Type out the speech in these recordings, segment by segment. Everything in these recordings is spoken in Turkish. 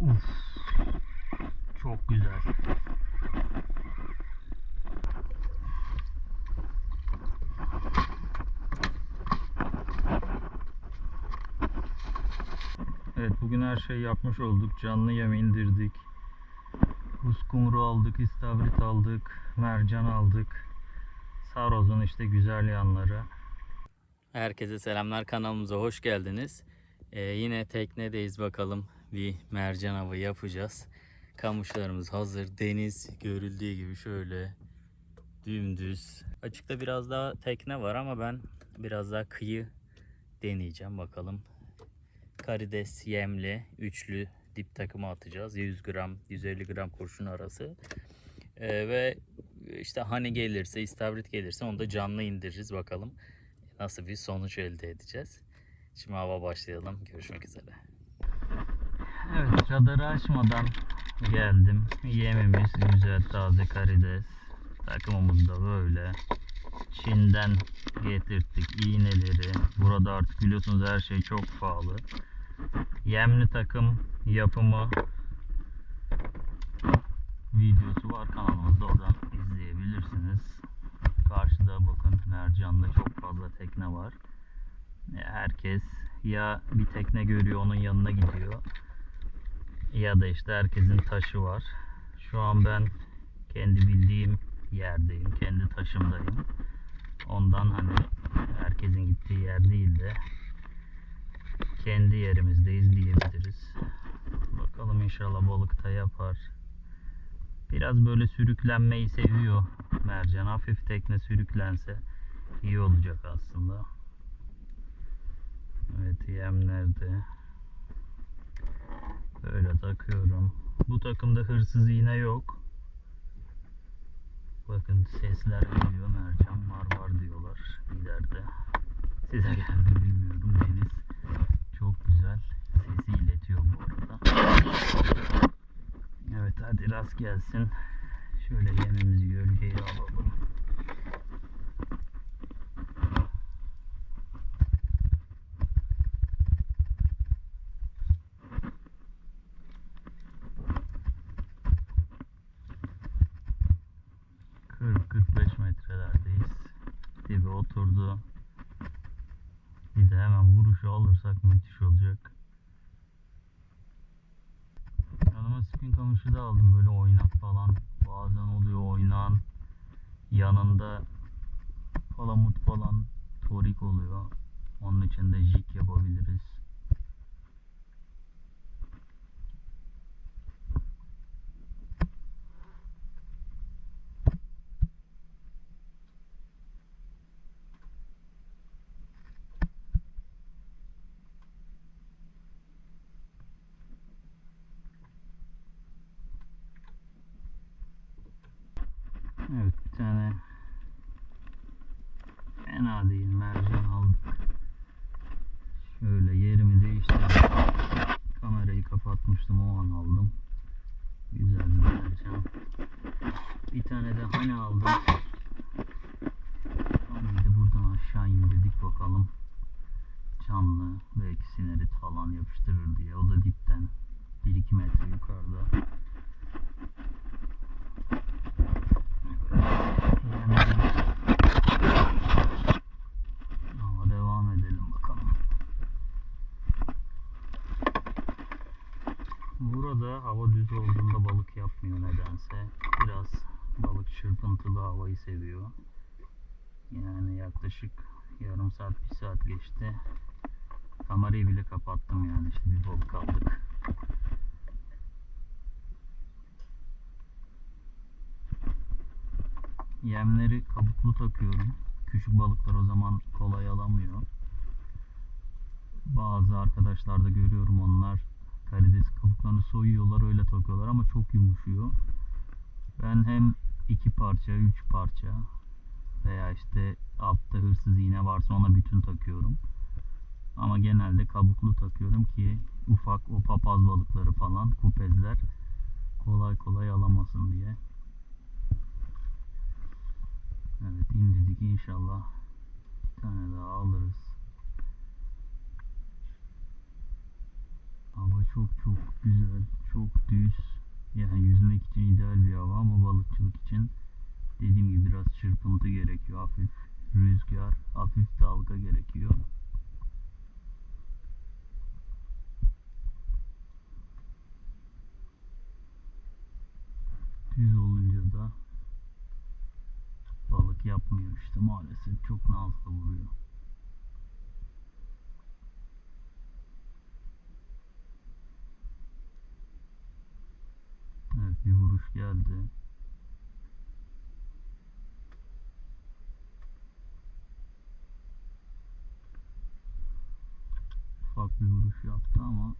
Uf. Çok güzel. Evet bugün her şeyi yapmış olduk. Canlı yem indirdik. Uskumru aldık, istavrit aldık, mercan aldık. Saroz'un işte güzel yanları. Herkese selamlar kanalımıza hoş geldiniz. Ee, yine teknedeyiz bakalım bir mercan avı yapacağız. Kamışlarımız hazır. Deniz görüldüğü gibi şöyle dümdüz. Açıkta biraz daha tekne var ama ben biraz daha kıyı deneyeceğim bakalım. Karides yemli üçlü dip takımı atacağız. 100 gram 150 gram kurşun arası. Ee, ve işte hani gelirse istavrit gelirse onu da canlı indiririz bakalım nasıl bir sonuç elde edeceğiz. Şimdi hava başlayalım. Görüşmek üzere. Evet radarı açmadan geldim. Yemimiz güzel taze karides. Takımımız da böyle. Çin'den getirttik iğneleri. Burada artık biliyorsunuz her şey çok pahalı. Yemli takım yapımı videosu var kanalımızda oradan izleyebilirsiniz. Karşıda bakın mercanda çok fazla tekne var. Herkes ya bir tekne görüyor onun yanına gidiyor ya da işte herkesin taşı var. Şu an ben kendi bildiğim yerdeyim. Kendi taşımdayım. Ondan hani herkesin gittiği yer değil de kendi yerimizdeyiz diyebiliriz. Bakalım inşallah balık da yapar. Biraz böyle sürüklenmeyi seviyor mercan. Hafif tekne sürüklense iyi olacak aslında. Evet yem nerede? Takıyorum. Bu takımda hırsız iğne yok. Bakın sesler geliyor. Mercan var var diyorlar ileride. Size geldi mi bilmiyorum. Deniz çok güzel. Sesi iletiyor bu arada. Evet hadi rast gelsin. Şöyle yemimizi gölgeye alalım. Oturdu. Bir de hemen vuruşu alırsak müthiş olacak. Yanıma spin kamışı da aldım böyle oynak falan. Bazen oluyor oynan. Yanında palamut falan torik oluyor. Onun için de jig yapabiliriz. Evet bir tane fena değil mercan aldık. Şöyle yerimi değiştirdim. Kamerayı kapatmıştım o an aldım. Güzel bir mercan. Bir tane de hani aldım. Hani de buradan aşağı indirdik bakalım. Canlı belki sinerit falan yapıştırır diye. O da dipten 1-2 metre yukarıda. Ama devam edelim bakalım. Burada hava düz olduğunda balık yapmıyor nedense. Biraz balık çırpıntılı havayı seviyor. Yani yaklaşık yarım saat bir saat geçti. Kamerayı bile kapattım yani işte bir balık aldık. Yemleri kabuklu takıyorum. Küçük balıklar o zaman kolay alamıyor. Bazı arkadaşlar da görüyorum onlar karides kabuklarını soyuyorlar öyle takıyorlar ama çok yumuşuyor. Ben hem iki parça, üç parça veya işte altta hırsız iğne varsa ona bütün takıyorum. Ama genelde kabuklu takıyorum ki ufak o papaz balıkları falan kupezler kolay kolay alamasın diye. Evet indirdik inşallah. Bir tane daha alırız. Hava çok çok güzel, çok düz. Yani yüzmek için ideal bir hava ama balıkçılık için dediğim gibi biraz çırpıntı gerekiyor. Hafif rüzgar, hafif dalga gerekiyor. Düz olunca da balık yapmıyor işte maalesef çok nazlı vuruyor. Geldi. Ufak bir vuruş yaptı ama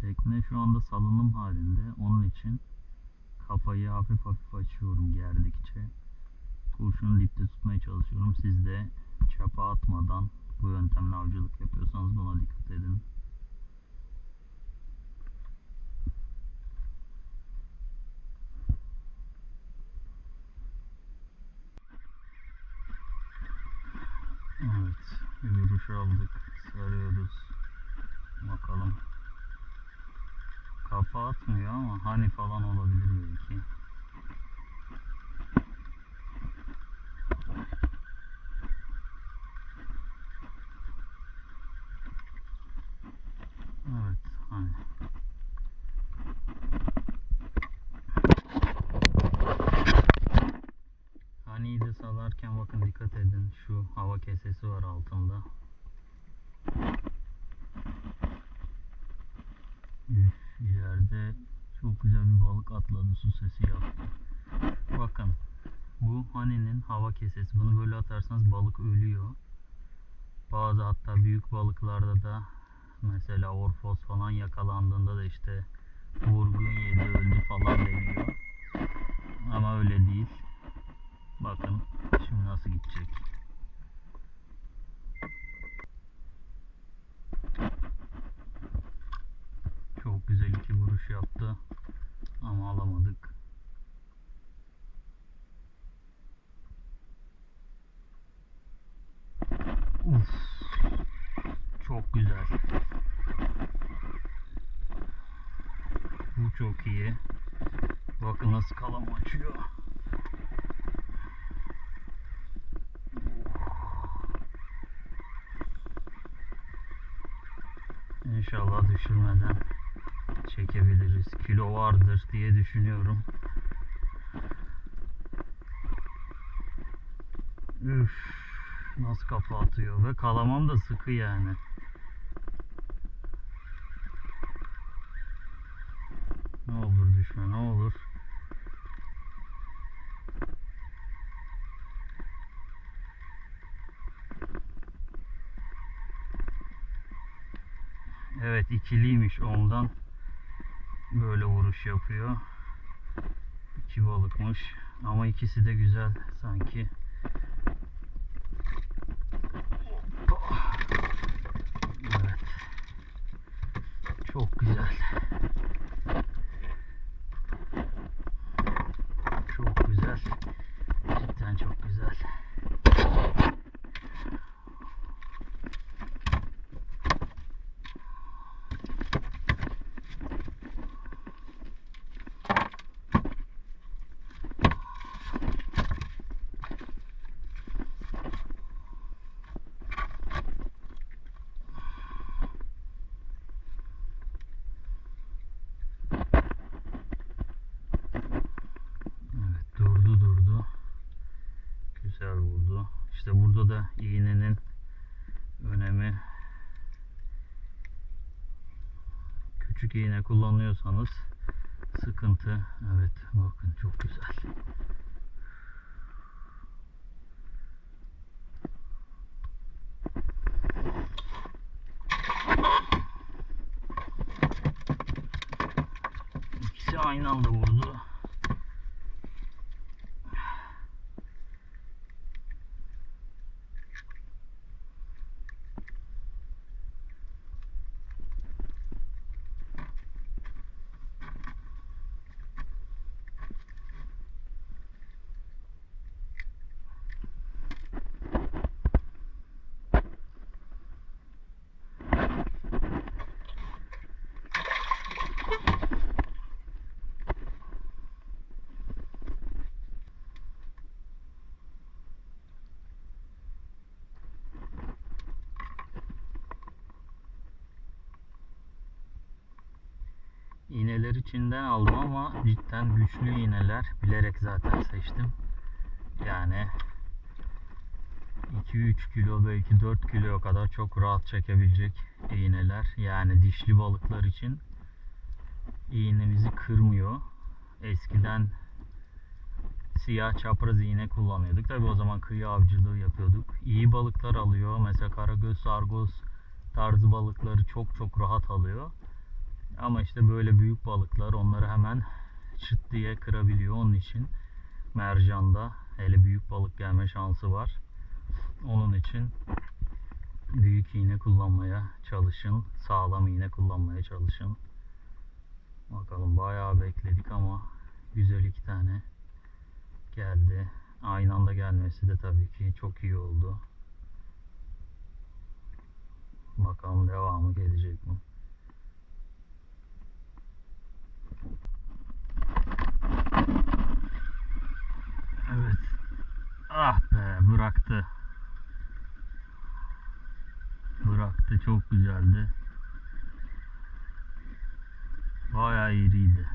tekne şu anda salınım halinde. Onun için kafayı hafif hafif açıyorum gerdikçe. Kurşunu dipte tutmaya çalışıyorum. Siz de çapa atmadan bu yöntemle avcılık yapıyorsanız buna dikkat edin. Evet, vuruş aldık. Sarıyoruz. Bakalım. Kafa atmıyor ama hani falan olabilir belki. Evet, hani. Haniyi de salarken bakın dikkat edin şu hava kesesi var altında. Üf, çok güzel bir balık atladı su sesi yaptı. Bakın bu haninin hava kesesi. Bunu böyle atarsanız balık ölüyor. Bazı hatta büyük balıklarda da mesela orfos falan yakalandığında da işte vurgun yedi öldü falan deniyor. Ama öyle değil. Bakın nasıl gidecek. Çok güzel iki vuruş yaptı. Ama alamadık. Uf. Çok güzel. Bu çok iyi. Bakın nasıl kalam açıyor. İnşallah düşürmeden çekebiliriz. Kilo vardır diye düşünüyorum. Üf, nasıl kafa atıyor ve kalamam da sıkı yani. Ne olur düşme ne olur. Evet ikiliymiş ondan böyle vuruş yapıyor. İki balıkmış ama ikisi de güzel sanki. Evet. Çok güzel. Çok güzel. Cidden çok güzel. Evet durdu durdu. Güzel vurdu. İşte burada da iğnenin önemi küçük iğne kullanıyorsanız sıkıntı. Evet bakın çok güzel. İkisi aynı anda vurdu. İğneleri Çin'den aldım ama cidden güçlü iğneler. Bilerek zaten seçtim. Yani 2-3 kilo belki 4 kiloya kadar çok rahat çekebilecek iğneler. Yani dişli balıklar için iğnemizi kırmıyor. Eskiden siyah çapraz iğne kullanıyorduk. Tabi o zaman kıyı avcılığı yapıyorduk. İyi balıklar alıyor. Mesela karagöz, sargoz tarzı balıkları çok çok rahat alıyor. Ama işte böyle büyük balıklar onları hemen çıt diye kırabiliyor. Onun için mercanda hele büyük balık gelme şansı var. Onun için büyük iğne kullanmaya çalışın. Sağlam iğne kullanmaya çalışın. Bakalım bayağı bekledik ama güzel iki tane geldi. Aynı anda gelmesi de tabii ki çok iyi oldu. Bakalım devamı gelecek mi? Evet. Ah be bıraktı. Bıraktı çok güzeldi. Bayağı iriydi.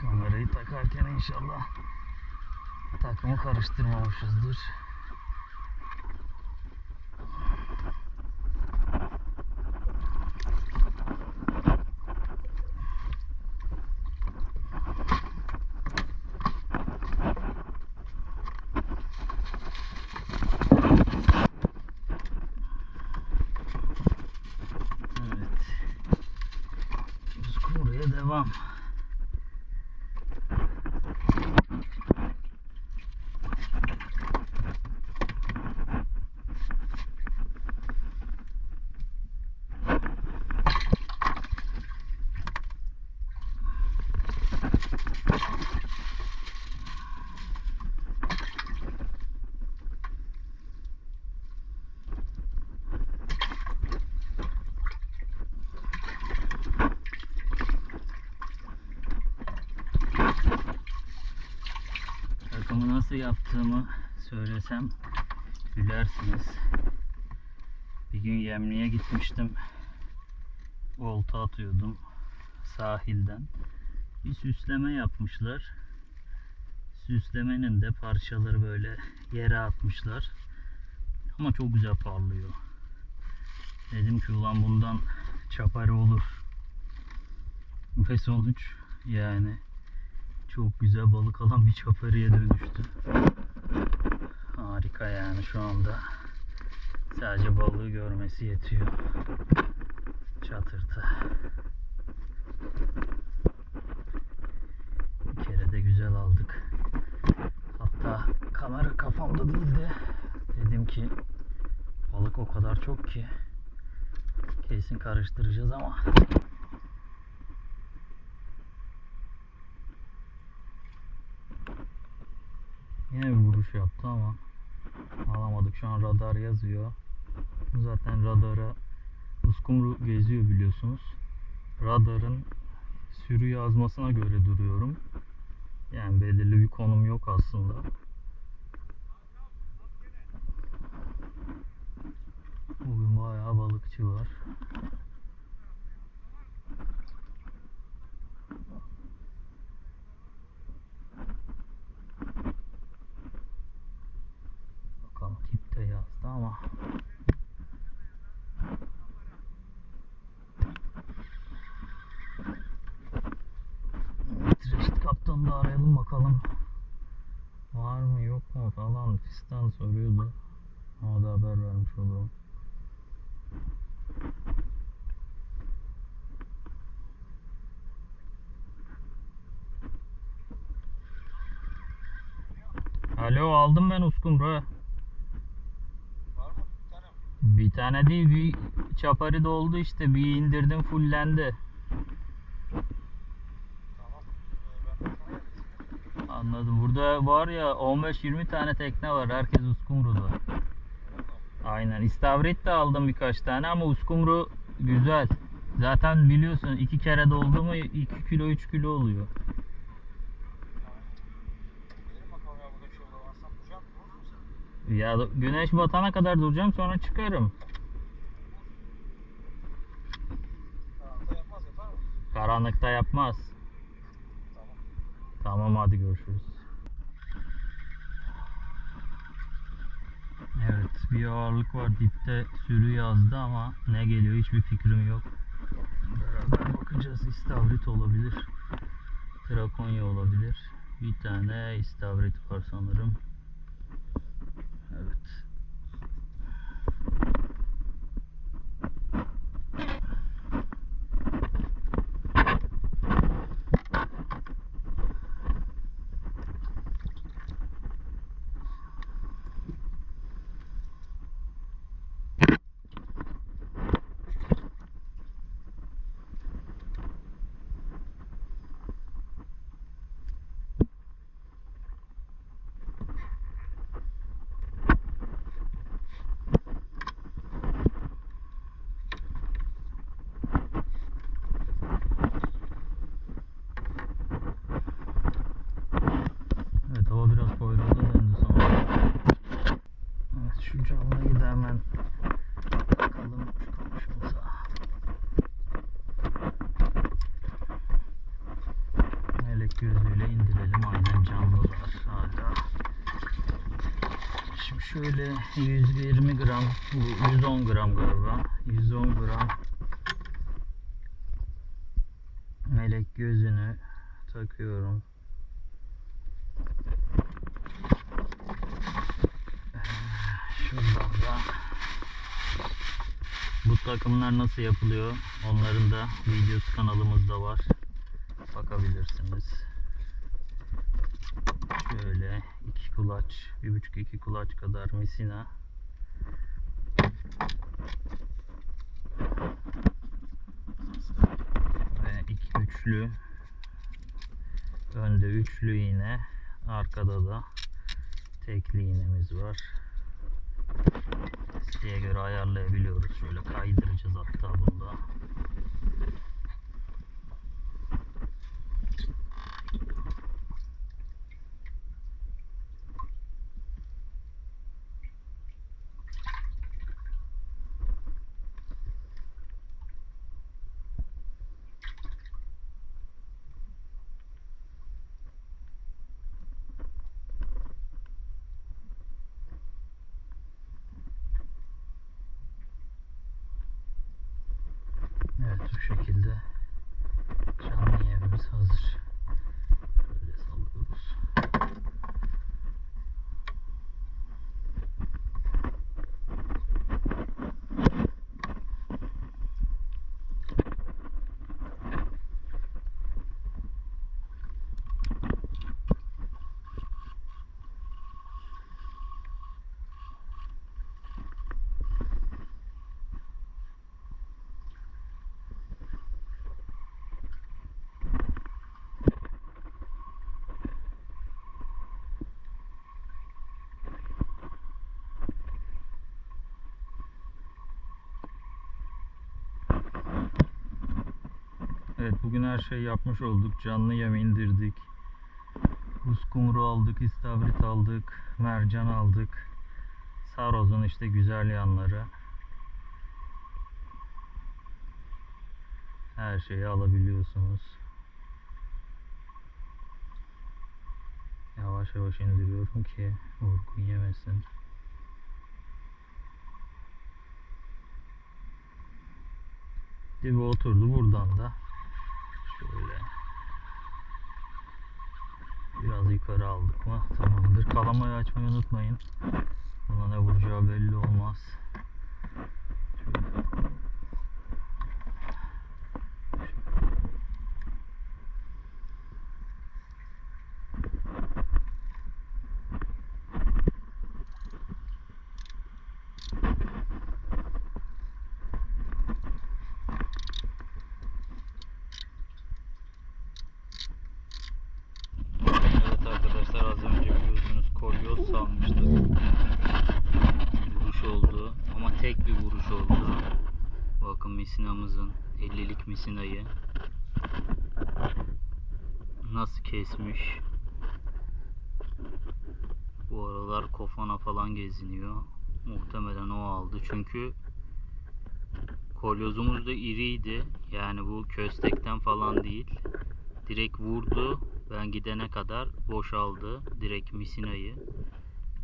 Kamerayı takarken inşallah takımı karıştırmamışızdır. Evet. Uskumru'ya devam. Takımı nasıl yaptığımı söylesem gülersiniz. Bir gün yemliğe gitmiştim. Olta atıyordum sahilden. Bir süsleme yapmışlar. Süslemenin de parçaları böyle yere atmışlar. Ama çok güzel parlıyor. Dedim ki ulan bundan çapari olur. Ve sonuç yani çok güzel balık alan bir çapariye dönüştü. Harika yani şu anda. Sadece balığı görmesi yetiyor. Çatırtı. Bir kere de güzel aldık. Hatta kamera kafamda değildi. Dedim ki balık o kadar çok ki kesin karıştıracağız ama Yine bir vuruş yaptı ama alamadık. Şu an radar yazıyor. Zaten radara uskumru geziyor biliyorsunuz. Radarın sürü yazmasına göre duruyorum. Yani belirli bir konum yok aslında. Bugün bayağı balıkçı var. Bakalım tip de yazdı ama Kaptan'ı da arayalım bakalım. Var mı yok mu falan fistan soruyordu. Ona da haber vermiş olalım. Alo aldım ben uskumru. Var mı? Bir tane? Bir tane değil bir çapari doldu işte bir indirdim fullendi. Tamam. Ee, ben de sana geldim. Anladım. Burada var ya 15-20 tane tekne var. Herkes uskumruda. Aynen. İstavrit de aldım birkaç tane ama uskumru güzel. Zaten biliyorsun iki kere doldu mu 2 kilo 3 kilo oluyor. Ya güneş batana kadar duracağım sonra çıkarım. Karanlıkta yapmaz. Tamam. Hadi görüşürüz. Evet bir ağırlık var dipte sürü yazdı ama ne geliyor hiçbir fikrim yok. Beraber bakacağız istavrit olabilir. Trakonya olabilir. Bir tane istavrit var sanırım. Evet. Evet hava biraz poyraza döndü sanırım. Evet şu canlıyı da hemen bakalım şu komşumuza. Melek gözüyle indirelim aynen canlılar hala. Şimdi şöyle 120 gram, bu 110 gram galiba. 110 gram melek gözünü takıyorum. Şuradan da bu takımlar nasıl yapılıyor? Onların da videosu kanalımızda var. Bakabilirsiniz. Şöyle iki kulaç, bir buçuk iki kulaç kadar misina. Ve iki üçlü önde üçlü iğne arkada da tekli iğnemiz var. İsteğe göre ayarlayabiliyoruz. Şöyle kaydıracağız hatta bunda. Evet bu şekilde canlı yemimiz hazır. Böyle sallıyoruz. Evet bugün her şeyi yapmış olduk. Canlı yem indirdik. Uskumru aldık, istavrit aldık, mercan aldık. Saroz'un işte güzel yanları. Her şeyi alabiliyorsunuz. Yavaş yavaş indiriyorum ki vurgun yemesin. Dibi oturdu buradan da şöyle biraz yukarı aldık mı tamamdır. Kalamayı açmayı unutmayın. Buna ne vuracağı belli olmaz. Şöyle yapalım. Evet arkadaşlar az önce biliyorsunuz kolyoz salmıştık. Vuruş oldu ama tek bir vuruş oldu. Bakın misinamızın 50'lik misinayı nasıl kesmiş. Bu aralar kofana falan geziniyor. Muhtemelen o aldı çünkü Kolyozumuz da iriydi. Yani bu köstekten falan değil. Direkt vurdu. Ben gidene kadar boşaldı. Direkt misinayı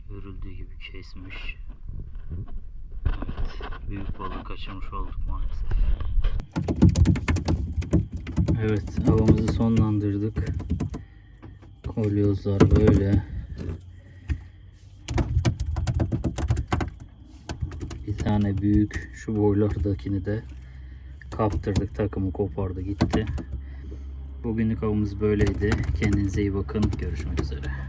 görüldüğü gibi kesmiş. Evet, büyük balık kaçırmış olduk maalesef. Evet, avımızı sonlandırdık. Kolyozlar böyle. Bir tane büyük şu boylardakini de kaptırdık. Takımı kopardı gitti. Bugünlük avımız böyleydi. Kendinize iyi bakın. Görüşmek üzere.